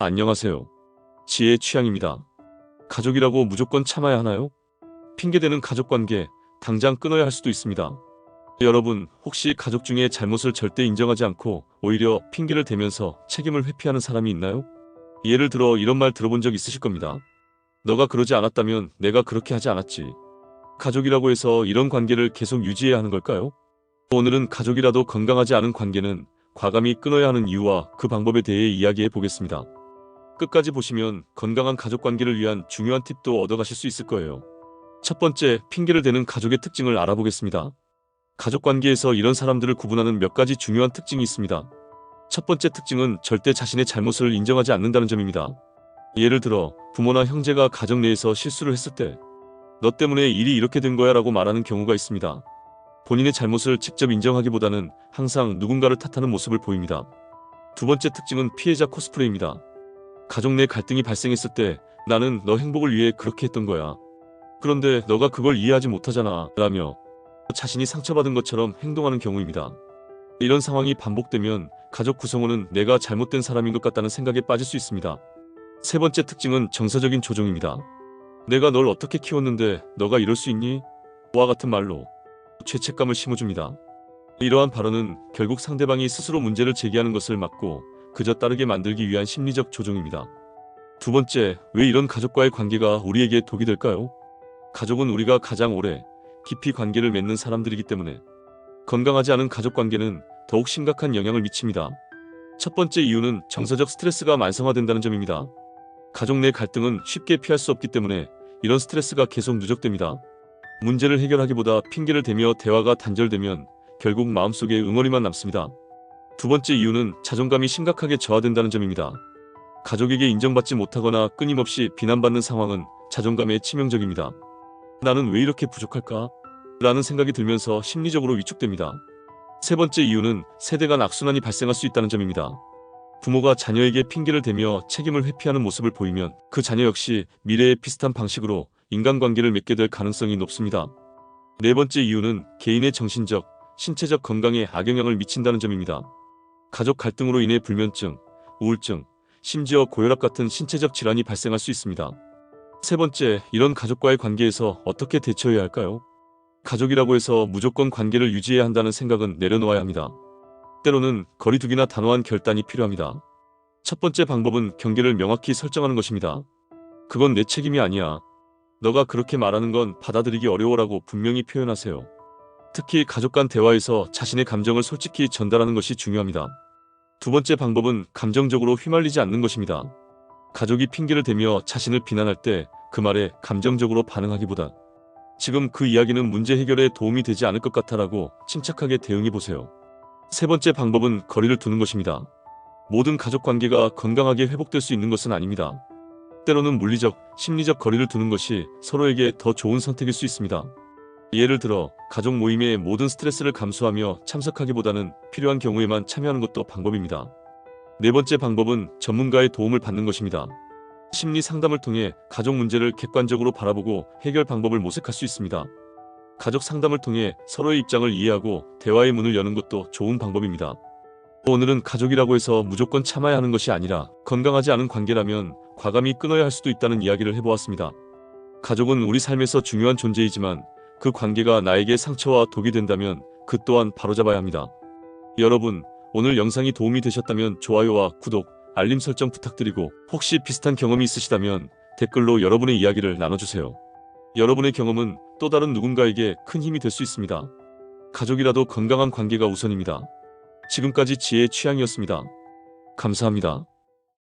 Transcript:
안녕하세요. 지혜의 취향입니다. 가족이라고 무조건 참아야 하나요? 핑계대는 가족 관계, 당장 끊어야 할 수도 있습니다. 여러분, 혹시 가족 중에 잘못을 절대 인정하지 않고 오히려 핑계를 대면서 책임을 회피하는 사람이 있나요? 예를 들어 이런 말 들어본 적 있으실 겁니다. 너가 그러지 않았다면 내가 그렇게 하지 않았지. 가족이라고 해서 이런 관계를 계속 유지해야 하는 걸까요? 오늘은 가족이라도 건강하지 않은 관계는 과감히 끊어야 하는 이유와 그 방법에 대해 이야기해 보겠습니다. 끝까지 보시면 건강한 가족 관계를 위한 중요한 팁도 얻어가실 수 있을 거예요. 첫 번째, 핑계를 대는 가족의 특징을 알아보겠습니다. 가족 관계에서 이런 사람들을 구분하는 몇 가지 중요한 특징이 있습니다. 첫 번째 특징은 절대 자신의 잘못을 인정하지 않는다는 점입니다. 예를 들어 부모나 형제가 가정 내에서 실수를 했을 때 너 때문에 일이 이렇게 된 거야 라고 말하는 경우가 있습니다. 본인의 잘못을 직접 인정하기보다는 항상 누군가를 탓하는 모습을 보입니다. 두 번째 특징은 피해자 코스프레입니다. 가족 내 갈등이 발생했을 때 나는 너 행복을 위해 그렇게 했던 거야. 그런데 너가 그걸 이해하지 못하잖아. 라며 자신이 상처받은 것처럼 행동하는 경우입니다. 이런 상황이 반복되면 가족 구성원은 내가 잘못된 사람인 것 같다는 생각에 빠질 수 있습니다. 세 번째 특징은 정서적인 조종입니다. 내가 널 어떻게 키웠는데 너가 이럴 수 있니? 와 같은 말로 죄책감을 심어줍니다. 이러한 발언은 결국 상대방이 스스로 문제를 제기하는 것을 막고 그저 따르게 만들기 위한 심리적 조종입니다. 두 번째, 왜 이런 가족과의 관계가 우리에게 독이 될까요? 가족은 우리가 가장 오래 깊이 관계를 맺는 사람들이기 때문에 건강하지 않은 가족 관계는 더욱 심각한 영향을 미칩니다. 첫 번째 이유는 정서적 스트레스가 만성화된다는 점입니다. 가족 내 갈등은 쉽게 피할 수 없기 때문에 이런 스트레스가 계속 누적됩니다. 문제를 해결하기보다 핑계를 대며 대화가 단절되면 결국 마음속에 응어리만 남습니다. 두 번째 이유는 자존감이 심각하게 저하된다는 점입니다. 가족에게 인정받지 못하거나 끊임없이 비난받는 상황은 자존감에 치명적입니다. 나는 왜 이렇게 부족할까? 라는 생각이 들면서 심리적으로 위축됩니다. 세 번째 이유는 세대 간 악순환이 발생할 수 있다는 점입니다. 부모가 자녀에게 핑계를 대며 책임을 회피하는 모습을 보이면 그 자녀 역시 미래에 비슷한 방식으로 인간관계를 맺게 될 가능성이 높습니다. 네 번째 이유는 개인의 정신적, 신체적 건강에 악영향을 미친다는 점입니다. 가족 갈등으로 인해 불면증, 우울증, 심지어 고혈압 같은 신체적 질환이 발생할 수 있습니다. 세 번째, 이런 가족과의 관계에서 어떻게 대처해야 할까요? 가족이라고 해서 무조건 관계를 유지해야 한다는 생각은 내려놓아야 합니다. 때로는 거리두기나 단호한 결단이 필요합니다. 첫 번째 방법은 경계를 명확히 설정하는 것입니다. 그건 내 책임이 아니야. 너가 그렇게 말하는 건 받아들이기 어려워라고 분명히 표현하세요. 특히 가족 간 대화에서 자신의 감정을 솔직히 전달하는 것이 중요합니다. 두 번째 방법은 감정적으로 휘말리지 않는 것입니다. 가족이 핑계를 대며 자신을 비난할 때 그 말에 감정적으로 반응하기보다 지금 그 이야기는 문제 해결에 도움이 되지 않을 것 같아라고 침착하게 대응해 보세요. 세 번째 방법은 거리를 두는 것입니다. 모든 가족 관계가 건강하게 회복될 수 있는 것은 아닙니다. 때로는 물리적, 심리적 거리를 두는 것이 서로에게 더 좋은 선택일 수 있습니다. 예를 들어 가족 모임의 모든 스트레스를 감수하며 참석하기보다는 필요한 경우에만 참여하는 것도 방법입니다. 네 번째 방법은 전문가의 도움을 받는 것입니다. 심리 상담을 통해 가족 문제를 객관적으로 바라보고 해결 방법을 모색할 수 있습니다. 가족 상담을 통해 서로의 입장을 이해하고 대화의 문을 여는 것도 좋은 방법입니다. 오늘은 가족이라고 해서 무조건 참아야 하는 것이 아니라 건강하지 않은 관계라면 과감히 끊어야 할 수도 있다는 이야기를 해보았습니다. 가족은 우리 삶에서 중요한 존재이지만 그 관계가 나에게 상처와 독이 된다면 그 또한 바로잡아야 합니다. 여러분, 오늘 영상이 도움이 되셨다면 좋아요와 구독, 알림 설정 부탁드리고 혹시 비슷한 경험이 있으시다면 댓글로 여러분의 이야기를 나눠주세요. 여러분의 경험은 또 다른 누군가에게 큰 힘이 될 수 있습니다. 가족이라도 건강한 관계가 우선입니다. 지금까지 지혜의 취향이었습니다. 감사합니다.